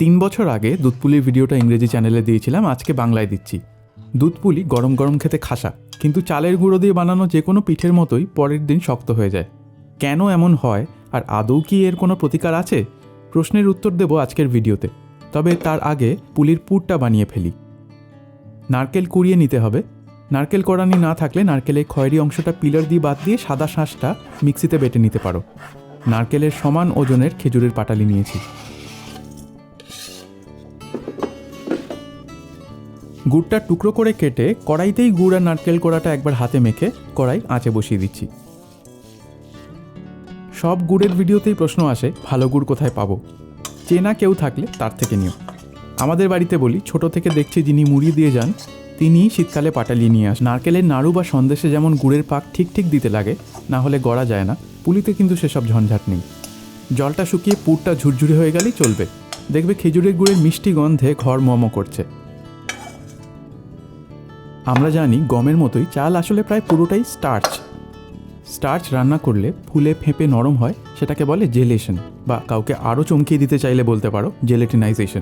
তিন বছর আগে দুধপুলির ভিডিওটা ইংরেজি চ্যানেলে দিয়েছিলাম, আজকে বাংলায় দিচ্ছি। দুধপুলি গরম গরম খেতে খাসা, কিন্তু চালের গুঁড়ো দিয়ে বানানো যে কোনো পিঠের মতোই পরের দিন শক্ত হয়ে যায়। কেন এমন হয়, আর আদৌ কি এর কোনো প্রতিকার আছে? প্রশ্নের উত্তর দেব আজকের ভিডিওতে, তবে তার আগে পুলির পুরটা বানিয়ে ফেলি। নারকেল কুড়িয়ে নিতে হবে। নারকেল কড়ানি না থাকলে নারকেলের খয়েরি অংশটা পিলার দিয়ে বাদ দিয়ে সাদা শাঁসটা মিক্সিতে বেটে নিতে পারো। নারকেলের সমান ওজনের খেজুরের পাটালি নিয়েছি। গুড়টা টুকরো করে কেটে কড়াইতেই গুড় আর নারকেল কোড়াটা একবার হাতে মেখে কড়াই আঁচে বসিয়ে দিচ্ছি। সব গুড়ের ভিডিওতেই প্রশ্ন আসে, ভালো গুড় কোথায় পাবো? চেনা কেউ থাকলে তার থেকে নিও। আমাদের বাড়িতে বলি, ছোট থেকে দেখছি যিনি মুড়ি দিয়ে যান তিনি শীতকালে পাটালি নিয়ে আস নারকেলের নাড়ু বা সন্দেশে যেমন গুড়ের পাক ঠিক ঠিক দিতে লাগে, না হলে গড়া যায় না। পুলিতে কিন্তু সেসব ঝঞ্ঝাট নেই। জলটা শুকিয়ে পুরটা ঝুরঝুরে হয়ে গেলেই চলবে। দেখবে খেজুরের গুড়ের মিষ্টি গন্ধে ঘর মম করছে। আমরা জানি গমের মতোই চাল আসলে প্রায় পুরোটাই স্টার্চ। স্টার্চ রান্না করলে ফুলে ফেঁপে নরম হয়, সেটাকে বলে জেলেশন বা কাউকে আরও চমকিয়ে দিতে চাইলে বলতে পারো, জেলেটিনাইজেশন।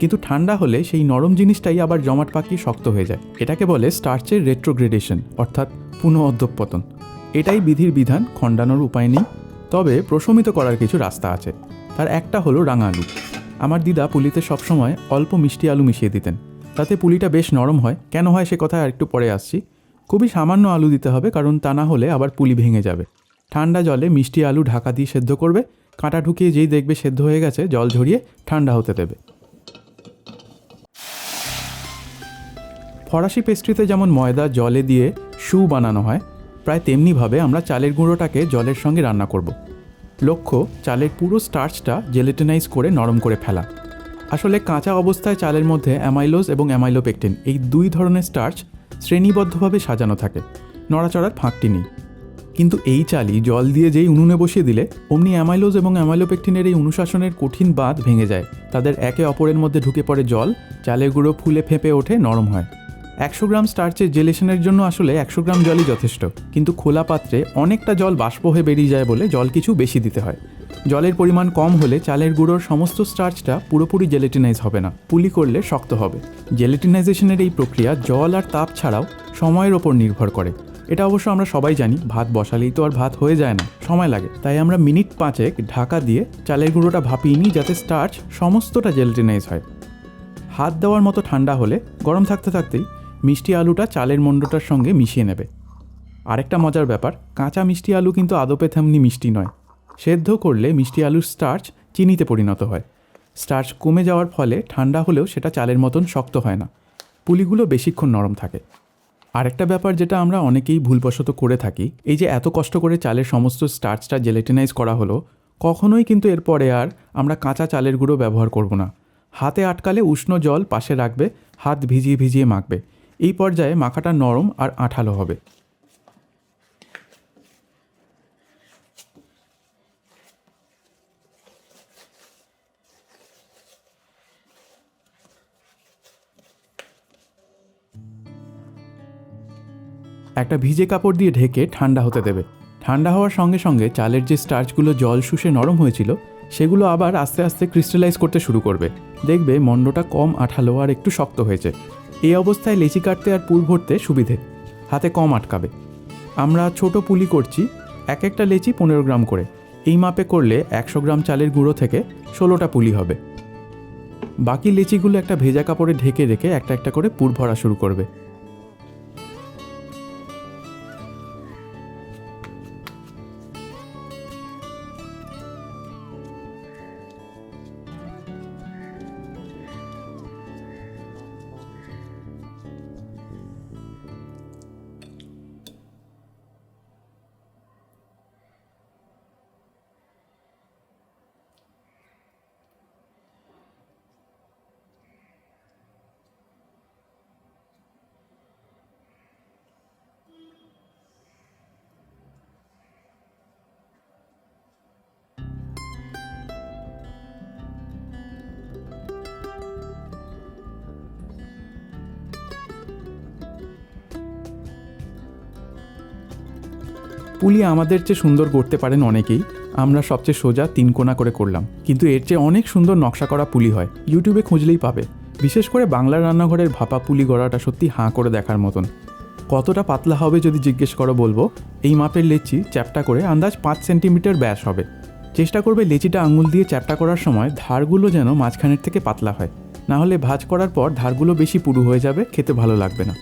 কিন্তু ঠান্ডা হলে সেই নরম জিনিসটাই আবার জমাট পাকিয়ে শক্ত হয়ে যায়। এটাকে বলে স্টার্চের রেট্রোগ্রেডেশন অর্থাৎ পুনঃ অধ্যপতন এটাই বিধির বিধান, খণ্ডানোর উপায় নেই। তবে প্রশমিত করার কিছু রাস্তা আছে। তার একটা হলো রাঙা আলু আমার দিদা পুলিতে সবসময় অল্প মিষ্টি আলু মিশিয়ে দিতেন। তাতে পুলিটা বেশ নরম হয়। কেন হয় সে কথা আর একটু পরে আসছি। খুবই সামান্য আলু দিতে হবে, কারণ তা না হলে আবার পুলি ভেঙে যাবে। ঠান্ডা জলে মিষ্টি আলু ঢাকা দিয়ে সেদ্ধ করবে। কাঁটা ঢুকিয়ে যেই দেখবে সেদ্ধ হয়ে গেছে, জল ঝরিয়ে ঠান্ডা হতে দেবে। ফরাসি পেস্ট্রিতে যেমন ময়দা, জলে দিয়ে শু বানানো হয়, প্রায় তেমনিভাবে আমরা চালের গুঁড়োটাকে জলের সঙ্গে রান্না করব। লক্ষ্য, চালের পুরো স্টার্চটা জেলেটেনাইজ করে নরম করে ফেলা। আসলে কাঁচা অবস্থায় চালের মধ্যে অ্যামাইলোজ এবং অ্যামাইলোপেকটিন, এই দুই ধরনের স্টার্চ শ্রেণীবদ্ধভাবে সাজানো থাকে। নড়াচড়ার ফাঁকটি নেই। কিন্তু এই চালই জল দিয়ে যেই উনুনে বসিয়ে দিলে, অমনি অ্যামাইলোজ এবং অ্যামাইলোপেকটিনের এই অনুশাসনের কঠিন বাঁধ ভেঙে যায়। তাদের একে অপরের মধ্যে ঢুকে পড়ে জল, চালের গুঁড়ো ফুলে ফেঁপে ওঠে, নরম হয়। একশো গ্রাম স্টার্চের জেলেশনের জন্য আসলে একশো গ্রাম জলই যথেষ্ট। কিন্তু খোলা পাত্রে অনেকটা জল বাষ্প হয়ে বেরিয়ে যায় বলে জল কিছু বেশি দিতে হয়। জলের পরিমাণ কম হলে চালের গুঁড়োর সমস্ত স্টার্চটা পুরোপুরি জেলেটিনাইজ হবে না, পুলি করলে শক্ত হবে। জেলেটিনাইজেশনের এই প্রক্রিয়া জল আর তাপ ছাড়াও সময়ের ওপর নির্ভর করে। এটা অবশ্য আমরা সবাই জানি, ভাত বসালেই তো আর ভাত হয়ে যায় না, সময় লাগে। তাই আমরা মিনিট পাঁচেক ঢাকা দিয়ে চালের গুঁড়োটা ভাপিয়ে নিই যাতে স্টার্চ সমস্তটা জেলেটিনাইজ হয়। হাত দেওয়ার মতো ঠান্ডা হলে গরম থাকতে থাকতেই মিষ্টি আলুটা চালের মণ্ডটার সঙ্গে মিশিয়ে নেবে। আরেকটা মজার ব্যাপার, কাঁচা মিষ্টি আলু কিন্তু আদপে তেমনি মিষ্টি নয়। সেদ্ধ করলে মিষ্টি আলুর স্টার্চ চিনিতে পরিণত হয়। স্টার্চ কমে যাওয়ার ফলে ঠান্ডা হলেও সেটা চালের মতন শক্ত হয় না। পুলিগুলো বেশিক্ষণ নরম থাকে। আরেকটা ব্যাপার যেটা আমরা অনেকেই ভুলবশত করে থাকি, এই যে এত কষ্ট করে চালের সমস্ত স্টার্চটা জেলেটিনাইজ করা হলো, কখনোই কিন্তু এরপরে আর আমরা কাঁচা চালের গুঁড়ো ব্যবহার করব না। হাতে আটকালে উষ্ণ জল পাশে রাখবে, হাত ভিজিয়ে ভিজিয়ে মাখবে। এই পর্যায়ে মাখাটা নরম আর আঠালো হবে। একটা ভিজে কাপড় দিয়ে ঢেকে ঠান্ডা হতে দেবে। ঠান্ডা হওয়ার সঙ্গে সঙ্গে চালের যে স্টার্চগুলো জল শুষে নরম হয়েছিল, সেগুলো আবার আস্তে আস্তে ক্রিস্টালাইজ করতে শুরু করবে। দেখবে মণ্ডটা কম আঠালো আর একটু শক্ত হয়েছে। এই অবস্থায় লেচি কাটতে আর পুর ভরতে সুবিধে। হাতে কম আটকাবে। আমরা ছোট পুলি করছি, এক একটা লেচি পনেরো গ্রাম করে। এই মাপে করলে একশো গ্রাম চালের গুঁড়ো থেকে ষোলোটা পুলি হবে। বাকি লেচিগুলো একটা ভেজা কাপড়ে ঢেকে রেখে একটা একটা করে পুর ভরা শুরু করবে। পুলি আমাদের চেয়ে সুন্দর করতে পারেন অনেকেই। আমরা সবচেয়ে সোজা তিন কোনা করে করলাম। কিন্তু এর চেয়ে অনেক সুন্দর নকশা করা পুলি হয়। ইউটিউবে খুঁজলেই পাবে। বিশেষ করে বাংলার রান্নাঘরের ভাপা পুলি গড়াটা সত্যি হাঁ করে দেখার মতন। কতটা পাতলা হবে যদি জিজ্ঞেস করো বলব? এই মাপের লেচি চ্যাপটা করে আন্দাজ পাঁচ সেন্টিমিটার ব্যাস হবে। চেষ্টা করবে লেচিটা আঙুল দিয়ে চ্যাপটা করার সময় ধারগুলো যেন মাঝখানের থেকে পাতলা হয়। না হলে ভাজ করার পর ধারগুলো বেশি পুরু হয়ে যাবে, খেতে ভালো লাগবে না।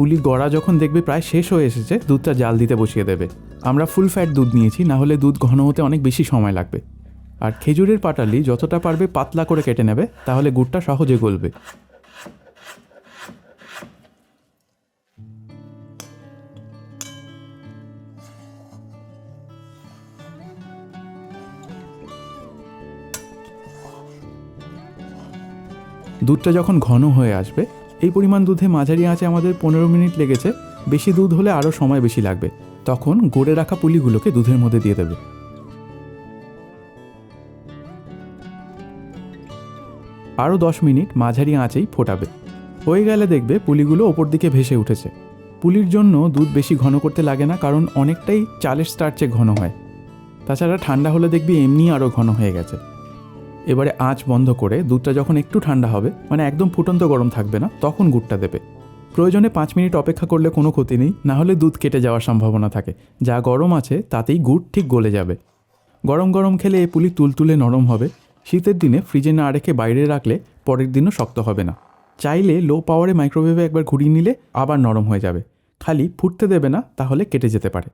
পুলি গড়া যখন দেখবে প্রায় শেষ হয়ে এসেছে, দুধটা জাল দিতে বসিয়ে দেবে। আমরা ফুল ফ্যাট দুধ নিয়েছি, না হলে দুধ ঘন হতে অনেক বেশি সময় লাগবে। আর খেজুরের পাটালি যতটা পারবে পাতলা করে কেটে নেবে, তাহলে গুড়টা সহজে গলবে। দুধটা যখন ঘন হয়ে আসবে এই পরিমাণ দুধে মাঝারি আঁচে আমাদের পনেরো মিনিট লেগেছে, বেশি দুধ হলে আরও সময় বেশি লাগবে। তখন গড়ে রাখা পুলিগুলোকে দুধের মধ্যে দিয়ে দেবে। আরও দশ মিনিট মাঝারি আঁচেই ফোটাবে। হয়ে গেলে দেখবে পুলিগুলো ওপর দিকে ভেসে উঠেছে। পুলির জন্য দুধ বেশি ঘন করতে লাগে না, কারণ অনেকটাই চালের স্টার্চে ঘন হয়। তাছাড়া ঠান্ডা হলে দেখবি এমনি আরও ঘন হয়ে গেছে। এবারে আঁচ বন্ধ করে দুধটা যখন একটু ঠান্ডা হবে মানে একদম ফুটন্ত গরম থাকবে না, তখন গুড়টা দেবে। প্রয়োজনে পাঁচ মিনিট অপেক্ষা করলে কোনো ক্ষতি নেই, না হলে দুধ কেটে যাওয়ার সম্ভাবনা থাকে। যা গরম আছে, তাতেই গুড় ঠিক গলে যাবে। গরম গরম খেলে এ পুলি তুলতুলে নরম হবে। শীতের দিনে ফ্রিজে না রেখে বাইরে রাখলে পরের দিনও শক্ত হবে না। চাইলে লো পাওয়ারে মাইক্রোওয়েভে একবার ঘুরিয়ে নিলে আবার নরম হয়ে যাবে। খালি ফুটতে দেবে না, তাহলে কেটে যেতে পারে।